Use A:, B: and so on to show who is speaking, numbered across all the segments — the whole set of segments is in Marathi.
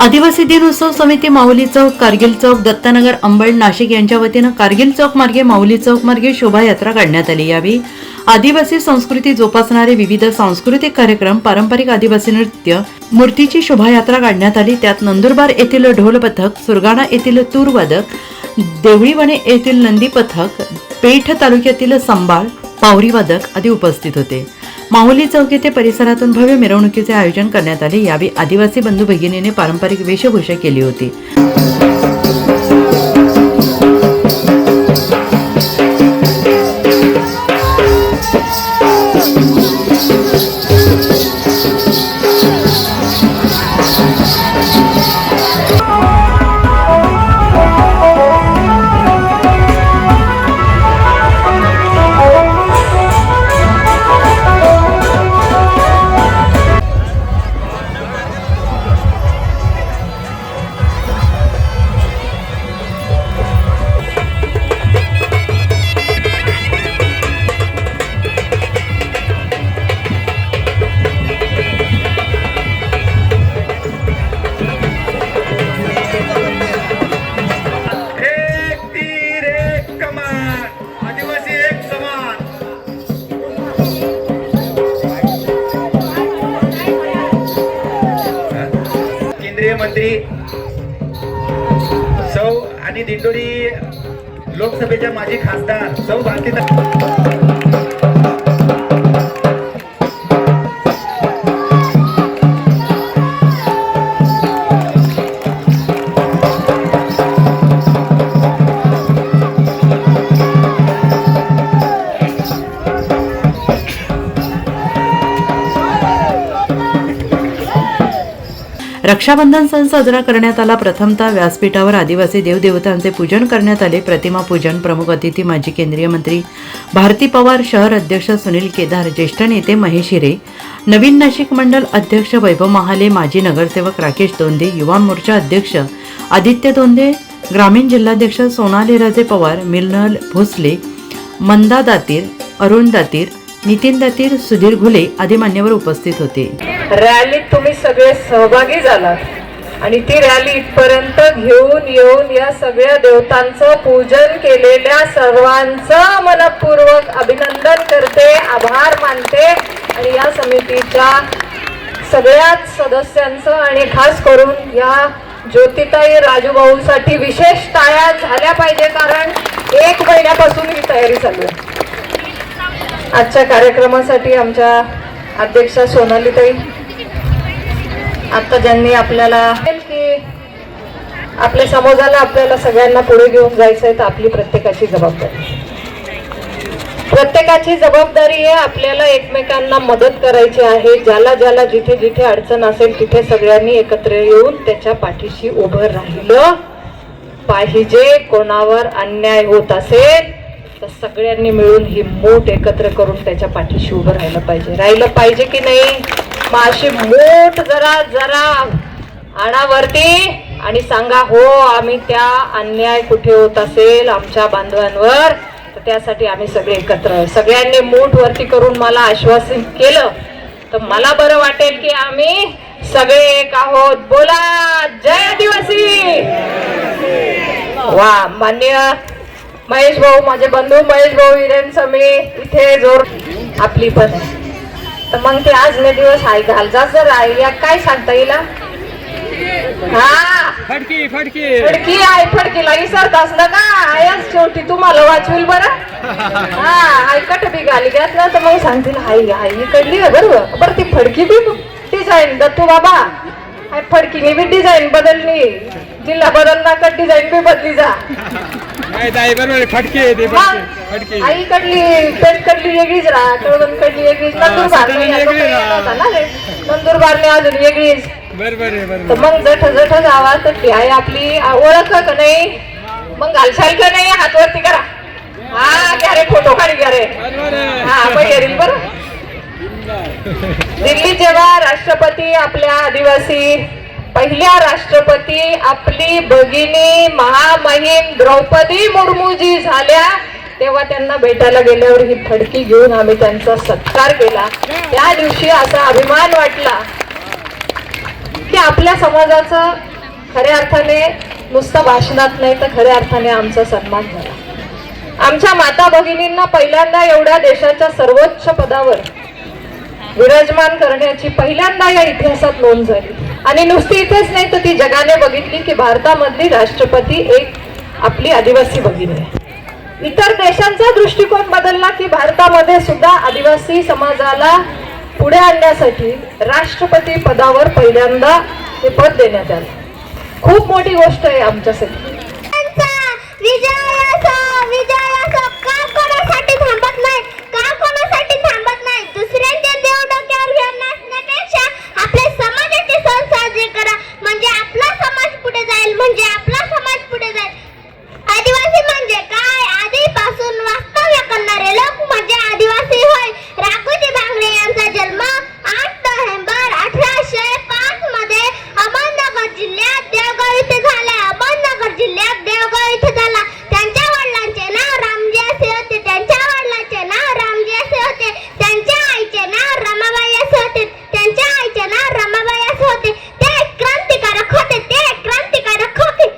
A: आदिवासी दिन उत्सव समिती माऊली चौक कारगिल चौक दत्तनगर अंबड नाशिक यांच्या वतीनं कारगिल चौक मार्गे माऊली चौक मार्गे शोभायात्रा काढण्यात आली यावेळी आदिवासी संस्कृती जोपासणारे विविध सांस्कृतिक कार्यक्रम पारंपरिक आदिवासी नृत्य मूर्तीची शोभायात्रा काढण्यात आली. त्यात नंदुरबार येथील ढोल पथक सुरगाणा येथील तूरवादक देवळीवणे येथील नंदी पथक पेठ तालुक्यातील संबाळ पावरीवादक आदी उपस्थित होते. माहुली चौक येथे परिसरातून भव्य मिरवणुकीचे आयोजन करण्यात आले. यावेळी आदिवासी बंधू भगिनीने पारंपरिक वेशभूषा केली होती.
B: केंद्रीय मंत्री सौ आणि दिंडोरी लोकसभेच्या माजी खासदार सौ भारती
A: रक्षाबंधन सण साजरा करण्यात आला. प्रथमतः व्यासपीठावर आदिवासी देवदेवतांचे पूजन करण्यात आले. प्रतिमा पूजन प्रमुख अतिथी माजी केंद्रीय मंत्री भारती पवार शहर अध्यक्ष सुनील केदार ज्येष्ठ नेते महेश हिरे नवीन नाशिक मंडल अध्यक्ष वैभव महाले माजी नगरसेवक राकेश दोंदे युवा मोर्चा अध्यक्ष आदित्य दोंदे ग्रामीण जिल्हाध्यक्ष सोनाली राजे पवार मिलनल भोसले मंदा दातीर अरुण दातीर नितीन दातीर सुधीर घुले आदी मान्यवर उपस्थित होते.
C: रॅलीत तुम्ही सगळे सहभागी झालात. आणि ती रॅली इथपर्यंत घेऊन येऊन या सगळ्या देवतांचं पूजन केलेल्या सर्वांचं मनपूर्वक अभिनंदन करते आभार मानते. आणि या समितीच्या सगळ्याच सदस्यांचं आणि खास करून या ज्योतिताई राजूभाऊसाठी विशेष टाळ्या झाल्या पाहिजे कारण एक महिन्यापासून ही तयारी चालू आहे. आजच्या कार्यक्रमासाठी आमच्या अध्यक्षा सोनालीताई आता ज्यांनी आपल्याला की आपल्या समाजाला आपल्याला सगळ्यांना पुढे घेऊन जायचं आहे तर आपली प्रत्येकाची जबाबदारी. प्रत्येकाची जबाबदारी आहे आपल्याला एकमेकांना मदत करायची आहे. ज्याला ज्याला जिथे जिथे अडचण असेल तिथे सगळ्यांनी एकत्र येऊन त्याच्या पाठीशी उभं राहिलं पाहिजे. कोणावर अन्याय होत असेल तर सगळ्यांनी मिळून ही मूठ एकत्र करून त्याच्या पाठीशी उभं राहिलं पाहिजे. राहिलं पाहिजे की नाही? मग अशी जरा जरा आणावरती आणि सांगा हो आम्ही त्या अन्याय कुठे होत असेल आमच्या बांधवांवर? तर त्यासाठी आम्ही सगळे एकत्र सगळ्यांनी मूठ वरती करून मला आश्वासन केलं. तर मला बरं वाटेल की आम्ही सगळे एक आहोत. बोला जय आदिवासी! वा मान्य महेश भाऊ माझे बंधू महेश भाऊ हिरेंचं समी इथे जोर आपली पण तर मग ते आज ने दिवस हाय घालजा जर आहे या काय सांगता येईल हा?
B: फडकी फडकी.
C: फडकी आहे फडकीला विसरत असलं का आयच शेवटी तुम्हाला वाचविल बरं. हा ऐकट बी गाली घातलं तर मग सांगतील हाय हाय इकडली आहे बरोबर बरं ती फडकी बी डिझाईन दत्तू बाबा. फडकीने बी डिझाईन बदलली. जिल्हा बदलला का डिझाईन बी बदली जा. वेगळीच राहा वेगळीच ना रे. नंदुरबारने अजून वेगळीच.
B: बरोबर
C: मग जठ जठ आहे आपली ओळख का नाही? मग घालशाल का नाही? हात वरती करा. हा घ्या रे फोटो काढी घ्या रे. हा बघेल बरं. दिल्ली जेव्हा राष्ट्रपती आपल्या आदिवासी पहिल्या राष्ट्रपती आपली भगिनी महामहिम द्रौपदी मुर्मूजी झाल्या तेव्हा त्यांना भेटायला गेल्यावर ही फडकी घेऊन आम्ही त्यांचा सत्कार केला. त्या दिवशी असा अभिमान वाटला की आपल्या समाजाचं खऱ्या अर्थाने नुसतं भाषणात नाही तर खऱ्या अर्थाने आमचा सन्मान झाला. आमच्या माता भगिनींना पहिल्यांदा एवढ्या देशाच्या सर्वोच्च पदावर विराजमान करण्याची पहिल्यांदा या इतिहासात नोंद झाली. आणि नुसती इथेच नाही तर ती जगाने बघितली की भारतामधली राष्ट्रपती एक आपली आदिवासी भगिनी आहे. इतर देशांचा दृष्टिकोन बदलला की भारतामध्ये सुद्धा आदिवासी समाजाला पुढे आणण्यासाठी राष्ट्रपती पदावर पहिल्यांदा हे पद देण्यात आलं. खूप मोठी गोष्ट आहे आमच्यासाठी.
D: थांबत नाही? का कोणासाठी थांबत नाही? दुसऱ्यांच्या देव डोक्यावर घेऊन नाचण्यापेक्षा आपल्या समाजाची सण साजरी करा म्हणजे आपला समाज पुढे जाईल म्हणजे आपला समाज पुढे जाईल आदिवासी म्हणजे काय आधीपासून वास्तव्य करणारे लोक म्हणजे आदिवासी होय राघोजी भांगरे यांचा जन्म आठ नोव्हेंबर अठराशे पाच मध्ये अहमदनगर जिल्ह्यात देवगाव इथे झाला अहमदनगर जिल्ह्यात देवगाव इथे झाला त्यांच्या वडिलांचे नाव रामजी असे होते त्यांच्या वडिलांचे नाव रामजी असे होते त्यांच्या आईचे नाव रमाबाई असे होते त्यांच्या आईचे नाव रमाबाई असे होते ते एक क्रांतिकारक होते ते एक क्रांतिकारक होते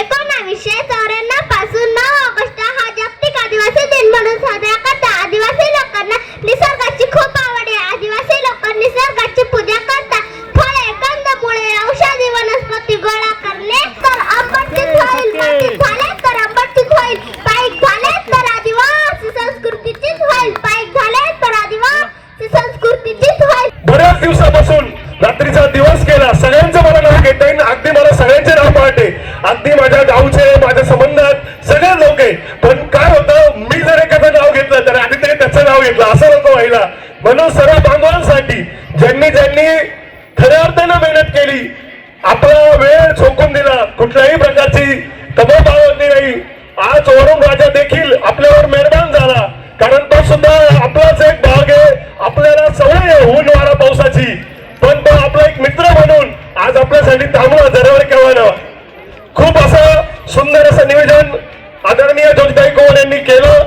D: एकोणावीसशे चौऱ्याण्णवपासून नऊ ऑगस्ट हा जागतिक आदिवासी दिन म्हणून साजरा करतात आदिवासी लोकांना निसर्गाची खूप आवड आहे आदिवासी लोक निसर्गाची पूजा करतात फळे कंदमुळे औषधी वनस्पती गोळा करणे तर आंबटीत होईल मातीत झाले तर आंबटीत होईल पाईक झाले तर आदिवासी संस्कृतीचीच होईल पाईक झाले तर आदिवासी संस्कृतीचीच होईल
E: बऱ्याच दिवसापासून रात्रीचा दिवस केला सगळ्यांचं मला नाव घेता येईल. अगदी मला सगळ्यांचे नाव पाहते अगदी माझ्या गावचे माझ्या संबंधात सगळे लोक आहे पण काय होतं मी जर एखादं नाव घेतलं तर आधी तरी त्याचं नाव घेतलं. असं नको व्हायला. म्हणून सर्व बांधवांसाठी ज्यांनी ज्यांनी खऱ्या अर्थानं मेहनत केली आपला वेळ झोकून दिला कुठल्याही प्रकारची तबो बाळगली नाही. आज वरुण राजा देखील आपल्यावर मेहरबान झाला. कारण तो सुद्धा आपलाच एक भाग आहे. आपल्याला सवय ऊन वारा पावसाची. पण तो आपला एक मित्र म्हणून आज आपल्यासाठी थांबला जरावर केव्हा खूप असं सुंदर असं निवेदन आदरणीय ज्योतिताई कोण यांनी केलं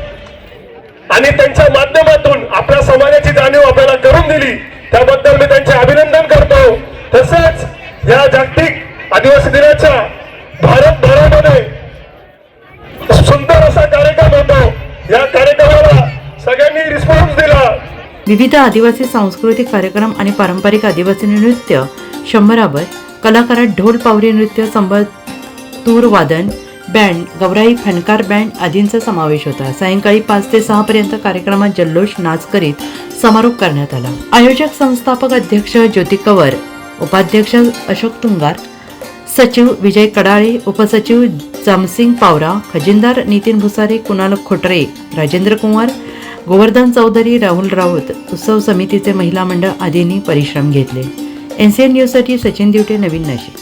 E: आणि त्यांच्या माध्यमातून आपल्या समाजाची जाणीव आपल्याला करून दिली. त्याबद्दल मी त्यांचे अभिनंदन करतो. तसंच या जागतिक आदिवासी दिनाच्या
A: विविध आदिवासी सांस्कृतिक कार्यक्रम आणि पारंपरिक आदिवासी नृत्य शंभरावर कलाकारात ढोल पावरी नृत्य संबळ तूर वादन बँड गौराई फणकार बँड आदींचा समावेश होता. सायंकाळी पाच ते सहा पर्यंत कार्यक्रमात जल्लोष नाच करीत समारोप करण्यात आला. आयोजक संस्थापक अध्यक्ष ज्योती कवर उपाध्यक्ष अशोक तुंगार सचिव विजय कडाळे उपसचिव जामसिंग पावरा खजिनदार नितीन भुसारे कुणाल खोटरे राजेंद्र कुमार गोवर्धन चौधरी राहुल राऊत उत्सव समितीचे महिला मंडळ आदींनी परिश्रम घेतले. एनसीएन न्यूजसाठी सचिन दिवटे नवीन नाशिक.